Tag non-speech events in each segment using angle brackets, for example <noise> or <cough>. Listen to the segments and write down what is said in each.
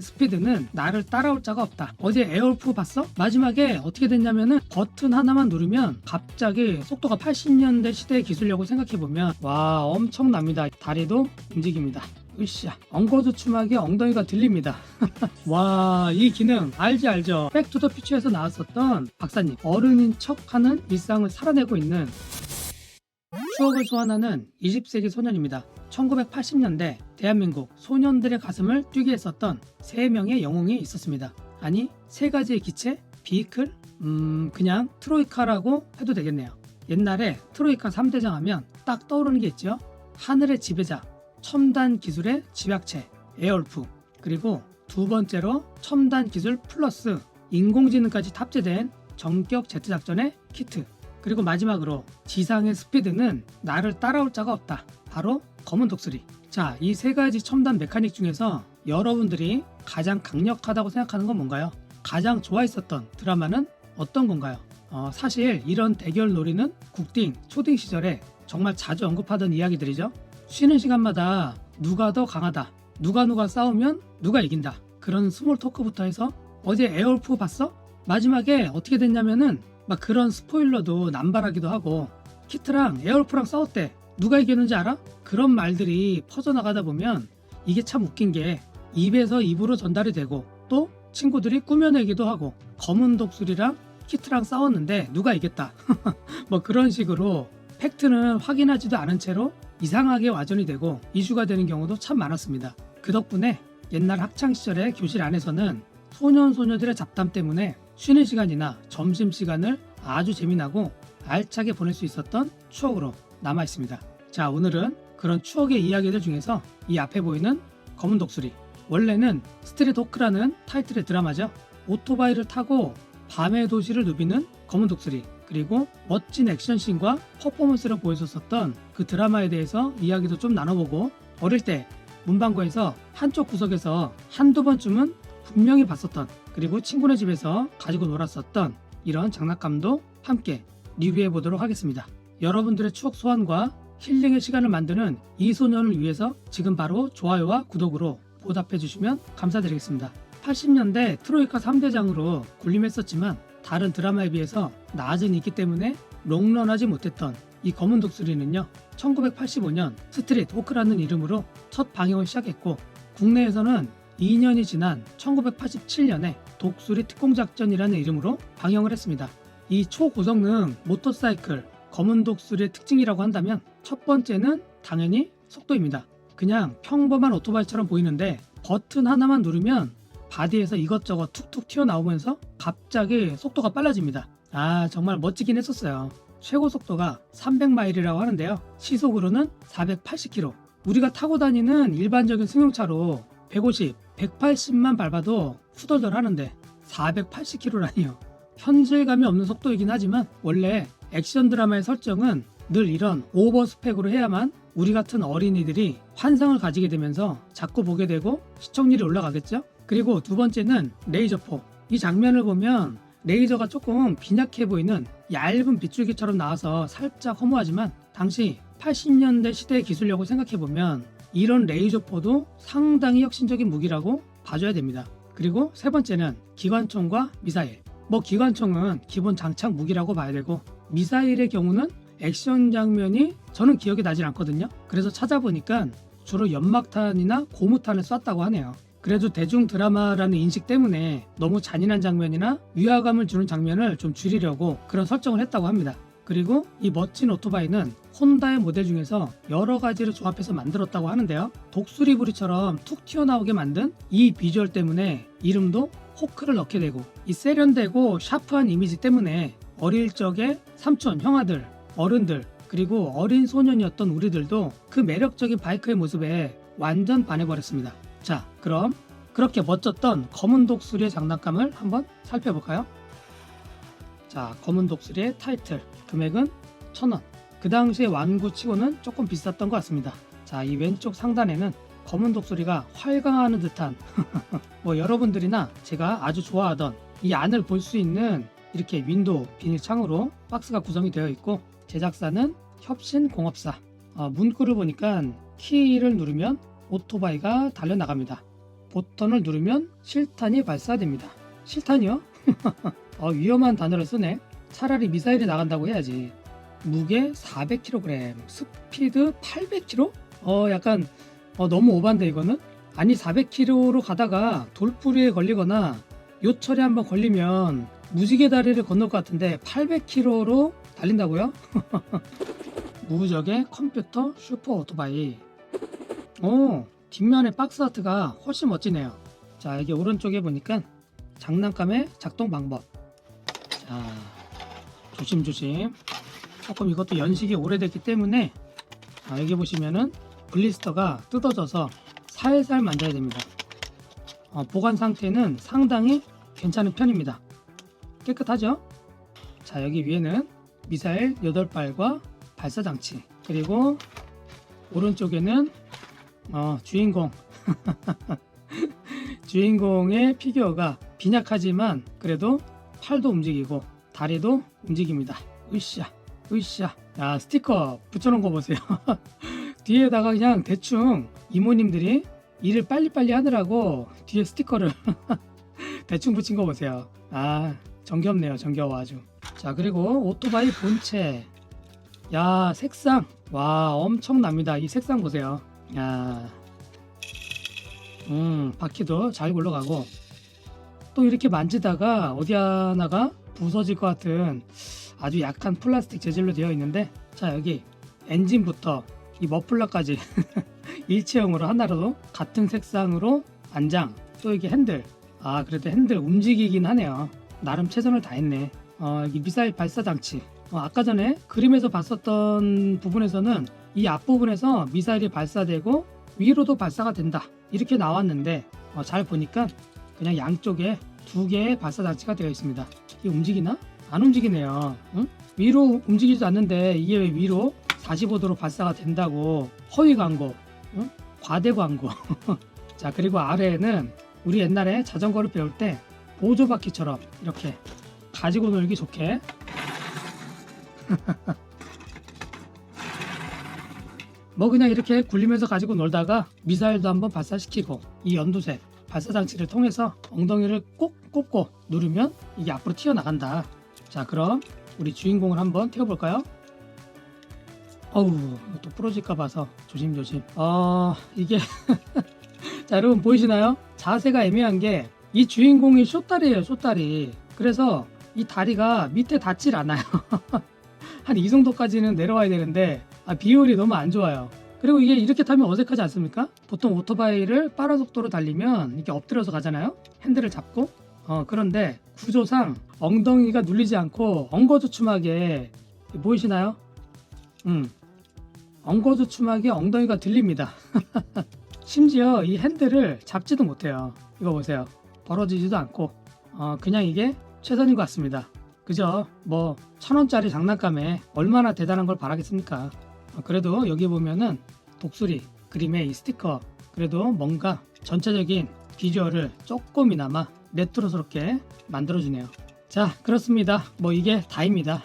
스피드는 나를 따라올 자가 없다. 어제 에어울프 봤어? 마지막에 어떻게 됐냐면은 버튼 하나만 누르면 갑자기 속도가 80년대 시대의 기술력을 생각해보면 와 엄청납니다. 다리도 움직입니다. 으쌰 엉거주 추막에 엉덩이가 들립니다. <laughs> 와 이 기능 알지 알죠? 백투더 퓨처에서 나왔었던 박사님 어른인 척하는 일상을 살아내고 있는 추억을 소환하는 20세기 소년입니다. 1980년대 대한민국 소년들의 가슴을 뛰게 했었던 세 명의 영웅이 있었습니다. 아니 세 가지의 기체? 비이클? 음 그냥 트로이카라고 해도 되겠네요. 옛날에 트로이카 3대장 하면 딱 떠오르는 게 있죠. 하늘의 지배자, 첨단 기술의 집약체, 에어울프 그리고 두 번째로 첨단 기술 플러스 인공지능까지 탑재된 전격 제트 작전의 키트 그리고 마지막으로 지상의 스피드는 나를 따라올 자가 없다. 바로 검은 독수리. 자, 이 세 가지 첨단 메카닉 중에서 여러분들이 가장 강력하다고 생각하는 건 뭔가요? 가장 좋아했었던 드라마는 어떤 건가요? 어, 사실 이런 대결 놀이는 국딩, 초딩 시절에 정말 자주 언급하던 이야기들이죠. 쉬는 시간마다 누가 더 강하다, 누가 누가 싸우면 누가 이긴다. 그런 스몰 토크부터 해서 어제 에어울프 봤어? 마지막에 어떻게 됐냐면은 막 그런 스포일러도 남발하기도 하고 키트랑 에어울프랑 싸웠대. 누가 이겼는지 알아? 그런 말들이 퍼져나가다 보면 이게 참 웃긴 게 입에서 입으로 전달이 되고 또 친구들이 꾸며내기도 하고 검은 독수리랑 키트랑 싸웠는데 누가 이겼다. <laughs> 뭐 그런 식으로 팩트는 확인하지도 않은 채로 이상하게 와전이 되고 이슈가 되는 경우도 참 많았습니다. 그 덕분에 옛날 학창 시절의 교실 안에서는 소년 소녀들의 잡담 때문에 쉬는 시간이나 점심 시간을 아주 재미나고 알차게 보낼 수 있었던 추억으로 남아 있습니다. 자, 오늘은 그런 추억의 이야기들 중에서 이 앞에 보이는 검은 독수리. 원래는 스트릿 호크라는 타이틀의 드라마죠. 오토바이를 타고 밤의 도시를 누비는 검은 독수리. 그리고 멋진 액션씬과 퍼포먼스를 보여줬었던 그 드라마에 대해서 이야기도 좀 나눠보고 어릴 때 문방구에서 한쪽 구석에서 한두 번쯤은 분명히 봤었던 그리고 친구네 집에서 가지고 놀았었던 이런 장난감도 함께 리뷰해 보도록 하겠습니다. 여러분들의 추억 소환과 힐링의 시간을 만드는 이 소년을 위해서 지금 바로 좋아요와 구독으로 보답해 주시면 감사드리겠습니다. 80년대 트로이카 3대장으로 군림했었지만 다른 드라마에 비해서 낮은 인기 때문에 롱런하지 못했던 이 검은 독수리는요 1985년 스트릿 호크라는 이름으로 첫 방영을 시작했고 국내에서는 2년이 지난 1987년에 독수리 특공작전이라는 이름으로 방영을 했습니다. 이 초고성능 모터사이클 검은 독수리의 특징이라고 한다면 첫 번째는 당연히 속도입니다. 그냥 평범한 오토바이처럼 보이는데 버튼 하나만 누르면 바디에서 이것저것 툭툭 튀어나오면서 갑자기 속도가 빨라집니다. 아 정말 멋지긴 했었어요. 최고 속도가 300마일이라고 하는데요. 시속으로는 480km. 우리가 타고 다니는 일반적인 승용차로 150, 180만 밟아도 후덜덜 하는데 480km라니요. 현실감이 없는 속도이긴 하지만 원래 액션 드라마의 설정은 늘 이런 오버 스펙으로 해야만 우리 같은 어린이들이 환상을 가지게 되면서 자꾸 보게 되고 시청률이 올라가겠죠? 그리고 두 번째는 레이저포. 이 장면을 보면 레이저가 조금 빈약해 보이는 얇은 빗줄기처럼 나와서 살짝 허무하지만 당시 80년대 시대의 기술력을 생각해보면 이런 레이저포도 상당히 혁신적인 무기라고 봐줘야 됩니다. 그리고 세 번째는 기관총과 미사일. 뭐 기관총은 기본 장착 무기라고 봐야 되고 미사일의 경우는 액션 장면이 저는 기억이 나질 않거든요. 그래서 찾아보니까 주로 연막탄이나 고무탄을 쐈다고 하네요. 그래도 대중 드라마라는 인식 때문에 너무 잔인한 장면이나 위화감을 주는 장면을 좀 줄이려고 그런 설정을 했다고 합니다. 그리고 이 멋진 오토바이는 혼다의 모델 중에서 여러 가지를 조합해서 만들었다고 하는데요. 독수리 부리처럼 툭 튀어나오게 만든 이 비주얼 때문에 이름도 호크를 넣게 되고 이 세련되고 샤프한 이미지 때문에 어릴 적에 삼촌, 형아들, 어른들 그리고 어린 소년이었던 우리들도 그 매력적인 바이크의 모습에 완전 반해버렸습니다. 자, 그럼 그렇게 멋졌던 검은 독수리의 장난감을 한번 살펴볼까요? 자, 검은 독수리의 타이틀 금액은 1000원. 그 당시에 완구치고는 조금 비쌌던 것 같습니다. 자, 이 왼쪽 상단에는 검은 독수리가 활강하는 듯한 <laughs> 뭐 여러분들이나 제가 아주 좋아하던 이 안을 볼 수 있는 이렇게 윈도우 비닐 창으로 박스가 구성이 되어 있고 제작사는 협신공업사 어, 문구를 보니까 키를 누르면 오토바이가 달려나갑니다. 버튼을 누르면 실탄이 발사됩니다. 실탄이요? <laughs> 어, 위험한 단어를 쓰네. 차라리 미사일이 나간다고 해야지. 무게 400kg, 스피드 800km? 어, 약간 어, 너무 오반데 이거는? 아니 400km로 가다가 돌부리에 걸리거나 요철에 한번 걸리면 무지개 다리를 건널 것 같은데 800km로 달린다고요? <laughs> 무적의 컴퓨터 슈퍼 오토바이. 오, 뒷면의 박스 아트가 훨씬 멋지네요. 자, 여기 오른쪽에 보니까 장난감의 작동 방법. 자, 조심조심. 조금 이것도 연식이 오래됐기 때문에 자, 여기 보시면은 블리스터가 뜯어져서 살살 만져야 됩니다. 어, 보관 상태는 상당히 괜찮은 편입니다. 깨끗하죠? 자, 여기 위에는 미사일 8발과 발사 장치 그리고 오른쪽에는 어, 주인공 <laughs> 주인공의 피규어가 빈약하지만 그래도 팔도 움직이고 다리도 움직입니다. 으쌰 으쌰 야 스티커 붙여놓은 거 보세요. <laughs> 뒤에다가 그냥 대충 이모님들이 일을 빨리빨리 하느라고 뒤에 스티커를 <laughs> 대충 붙인 거 보세요. 아 정겹네요 정겨워 아주. 자 그리고 오토바이 본체 야 색상 와 엄청납니다 이 색상 보세요 야 음, 바퀴도 잘 굴러가고 또 이렇게 만지다가 어디 하나가 부서질 것 같은 아주 약한 플라스틱 재질로 되어 있는데 자 여기 엔진부터 이 머플러까지 <laughs> 일체형으로 하나로 같은 색상으로 안장 또 이게 핸들. 아 그래도 핸들 움직이긴 하네요. 나름 최선을 다했네. 어, 여기 미사일 발사 장치. 어, 아까 전에 그림에서 봤었던 부분에서는 이 앞부분에서 미사일이 발사되고 위로도 발사가 된다. 이렇게 나왔는데 어, 잘 보니까 그냥 양쪽에 두 개의 발사 장치가 되어 있습니다 이게 움직이나? 안 움직이네요 응? 위로 움직이지도 않는데 이게 왜 위로 45도로 발사가 된다고 허위 광고 응? 과대 광고 <laughs> 자 그리고 아래에는 우리 옛날에 자전거를 배울 때 보조바퀴처럼 이렇게 가지고 놀기 좋게 <laughs> 뭐 그냥 이렇게 굴리면서 가지고 놀다가 미사일도 한번 발사시키고 이 연두색 발사 장치를 통해서 엉덩이를 꼭 꼽고 누르면 이게 앞으로 튀어나간다. 자 그럼 우리 주인공을 한번 태워볼까요? 어우 또 부러질까 봐서 조심조심. 어 이게 <laughs> 자 여러분 보이시나요? 자세가 애매한 게 이 주인공이 쇼다리예요 쇼다리. 그래서 이 다리가 밑에 닿질 않아요. <laughs> 한 이 정도까지는 내려와야 되는데 아, 비율이 너무 안 좋아요. 그리고 이게 이렇게 타면 어색하지 않습니까? 보통 오토바이를 빠른 속도로 달리면 이렇게 엎드려서 가잖아요. 핸들을 잡고. 어, 그런데 구조상 엉덩이가 눌리지 않고 엉거주춤하게 보이시나요? 음. 엉거주춤하게 엉덩이가 들립니다. <laughs> 심지어 이 핸들을 잡지도 못해요. 이거 보세요. 벌어지지도 않고 어, 그냥 이게 최선인 것 같습니다. 그죠? 뭐 천 원짜리 장난감에 얼마나 대단한 걸 바라겠습니까? 어, 그래도 여기 보면은 독수리 그림의 이 스티커 그래도 뭔가 전체적인 비주얼을 조금이나마 레트로스럽게 만들어주네요. 자 그렇습니다. 뭐 이게 다입니다.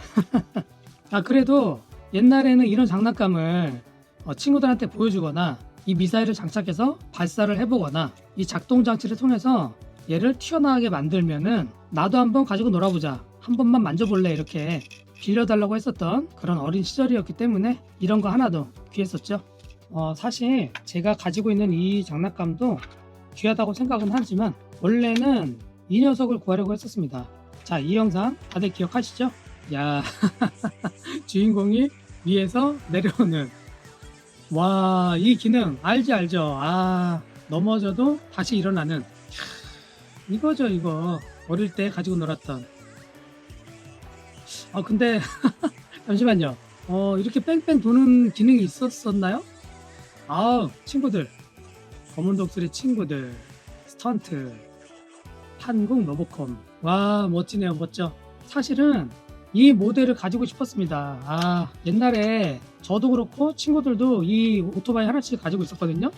<laughs> 아 그래도 옛날에는 이런 장난감을 어, 친구들한테 보여주거나 이 미사일을 장착해서 발사를 해보거나 이 작동 장치를 통해서 얘를 튀어나가게 만들면은 나도 한번 가지고 놀아보자 한 번만 만져볼래 이렇게 빌려달라고 했었던 그런 어린 시절이었기 때문에 이런 거 하나도 귀했었죠. 어, 사실 제가 가지고 있는 이 장난감도 귀하다고 생각은 하지만 원래는 이 녀석을 구하려고 했었습니다. 자 이 영상 다들 기억하시죠? 야 <laughs> 주인공이 위에서 내려오는. 와 이 기능 알지 알죠? 아 넘어져도 다시 일어나는. 이거죠 이거. 어릴 때 가지고 놀았던 아 근데 <laughs> 잠시만요. 어 이렇게 뺑뺑 도는 기능이 있었었나요? 아 친구들. 검은 독수리 친구들. 스턴트. 한국 로보콤 와 멋지네요. 멋져. 사실은 이 모델을 가지고 싶었습니다. 아 옛날에 저도 그렇고 친구들도 이 오토바이 하나씩 가지고 있었거든요.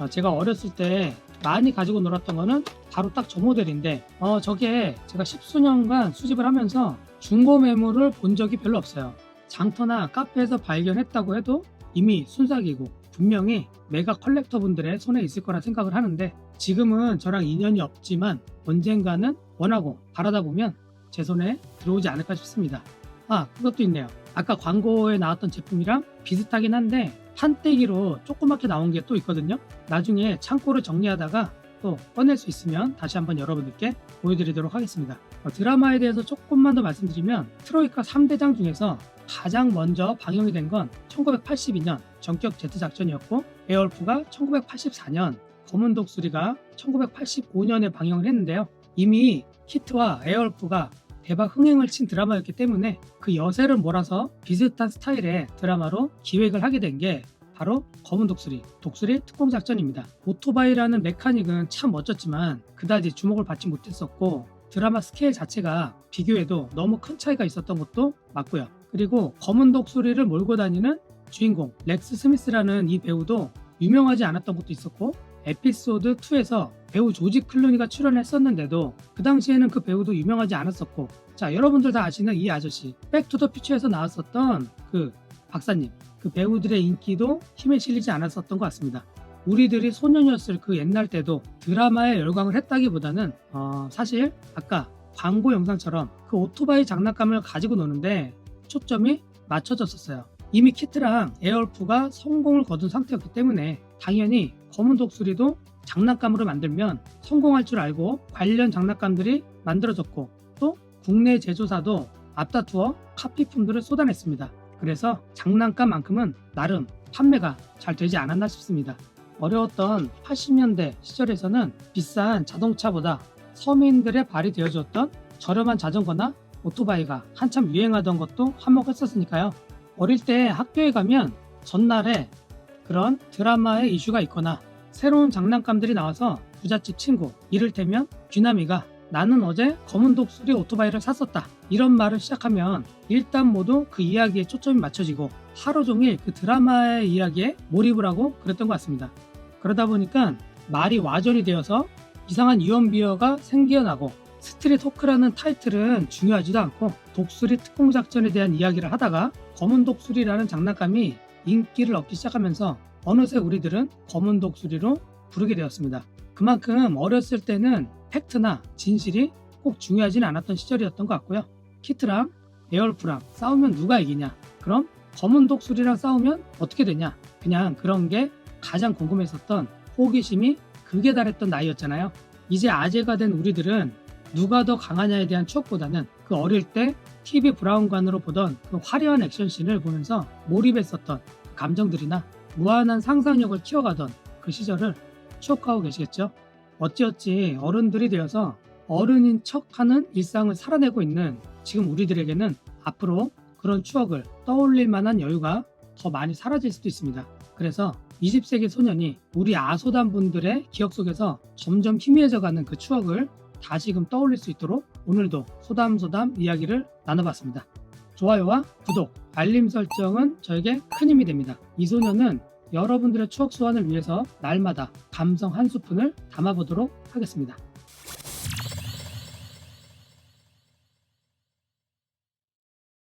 어, 제가 어렸을 때 많이 가지고 놀았던 거는 바로 딱 저 모델인데 어 저게 제가 십수년간 수집을 하면서 중고 매물을 본 적이 별로 없어요 장터나 카페에서 발견했다고 해도 이미 순삭이고 분명히 메가 컬렉터 분들의 손에 있을 거라 생각을 하는데 지금은 저랑 인연이 없지만 언젠가는 원하고 바라다 보면 제 손에 들어오지 않을까 싶습니다. 아, 그것도 있네요. 아까 광고에 나왔던 제품이랑 비슷하긴 한데 판때기로 조그맣게 나온 게 또 있거든요. 나중에 창고를 정리하다가 또 꺼낼 수 있으면 다시 한번 여러분들께 보여드리도록 하겠습니다. 어, 드라마에 대해서 조금만 더 말씀드리면 트로이카 3대장 중에서 가장 먼저 방영이 된 건 1982년 전격 제트 작전이었고 에어울프가 1984년 검은 독수리가 1985년에 방영을 했는데요. 이미 히트와 에어울프가 대박 흥행을 친 드라마였기 때문에 그 여세를 몰아서 비슷한 스타일의 드라마로 기획을 하게 된 게 바로 검은 독수리, 독수리 특공 작전입니다. 오토바이라는 메카닉은 참 멋졌지만 그다지 주목을 받지 못했었고 드라마 스케일 자체가 비교해도 너무 큰 차이가 있었던 것도 맞고요. 그리고 검은 독수리를 몰고 다니는 주인공 렉스 스미스라는 이 배우도 유명하지 않았던 것도 있었고 에피소드 2에서 배우 조지 클루니가 출연했었는데도 그 당시에는 그 배우도 유명하지 않았었고 자 여러분들 다 아시는 이 아저씨 백투더 퓨처에서 나왔었던 그 박사님 그 배우들의 인기도 힘에 실리지 않았었던 것 같습니다. 우리들이 소년이었을 그 옛날 때도 드라마에 열광을 했다기보다는 어, 사실 아까 광고 영상처럼 그 오토바이 장난감을 가지고 노는데 초점이 맞춰졌었어요. 이미 키트랑 에어울프가 성공을 거둔 상태였기 때문에 당연히 검은 독수리도 장난감으로 만들면 성공할 줄 알고 관련 장난감들이 만들어졌고 또 국내 제조사도 앞다투어 카피품들을 쏟아냈습니다. 그래서 장난감만큼은 나름 판매가 잘 되지 않았나 싶습니다. 어려웠던 80년대 시절에서는 비싼 자동차보다 서민들의 발이 되어주었던 저렴한 자전거나 오토바이가 한참 유행하던 것도 한몫했었으니까요. 어릴 때 학교에 가면 전날에 그런 드라마의 이슈가 있거나 새로운 장난감들이 나와서 부잣집 친구 이를테면 귀남이가 나는 어제 검은 독수리 오토바이를 샀었다 이런 말을 시작하면 일단 모두 그 이야기에 초점이 맞춰지고 하루 종일 그 드라마의 이야기에 몰입을 하고 그랬던 것 같습니다. 그러다 보니까 말이 와전이 되어서 이상한 유언비어가 생겨나고 스트릿 토크라는 타이틀은 중요하지도 않고 독수리 특공 작전에 대한 이야기를 하다가 검은 독수리라는 장난감이 인기를 얻기 시작하면서 어느새 우리들은 검은 독수리로 부르게 되었습니다. 그만큼 어렸을 때는 팩트나 진실이 꼭 중요하진 않았던 시절이었던 것 같고요. 키트랑 에어울프랑 싸우면 누가 이기냐? 그럼 검은 독수리랑 싸우면 어떻게 되냐? 그냥 그런 게 가장 궁금했었던 호기심이 극에 달했던 나이였잖아요. 이제 아재가 된 우리들은 누가 더 강하냐에 대한 추억보다는 그 어릴 때 TV 브라운관으로 보던 그 화려한 액션씬을 보면서 몰입했었던 그 감정들이나 무한한 상상력을 키워가던 그 시절을 추억하고 계시겠죠? 어찌어찌 어른들이 되어서 어른인 척 하는 일상을 살아내고 있는 지금 우리들에게는 앞으로 그런 추억을 떠올릴 만한 여유가 더 많이 사라질 수도 있습니다. 그래서 20세기 소년이 우리 아소단 분들의 기억 속에서 점점 희미해져가는 그 추억을 다시금 떠올릴 수 있도록 오늘도 소담소담 이야기를 나눠봤습니다. 좋아요와 구독, 알림 설정은 저에게 큰 힘이 됩니다. 이 소녀는 여러분들의 추억 소환을 위해서 날마다 감성 한 스푼을 담아보도록 하겠습니다.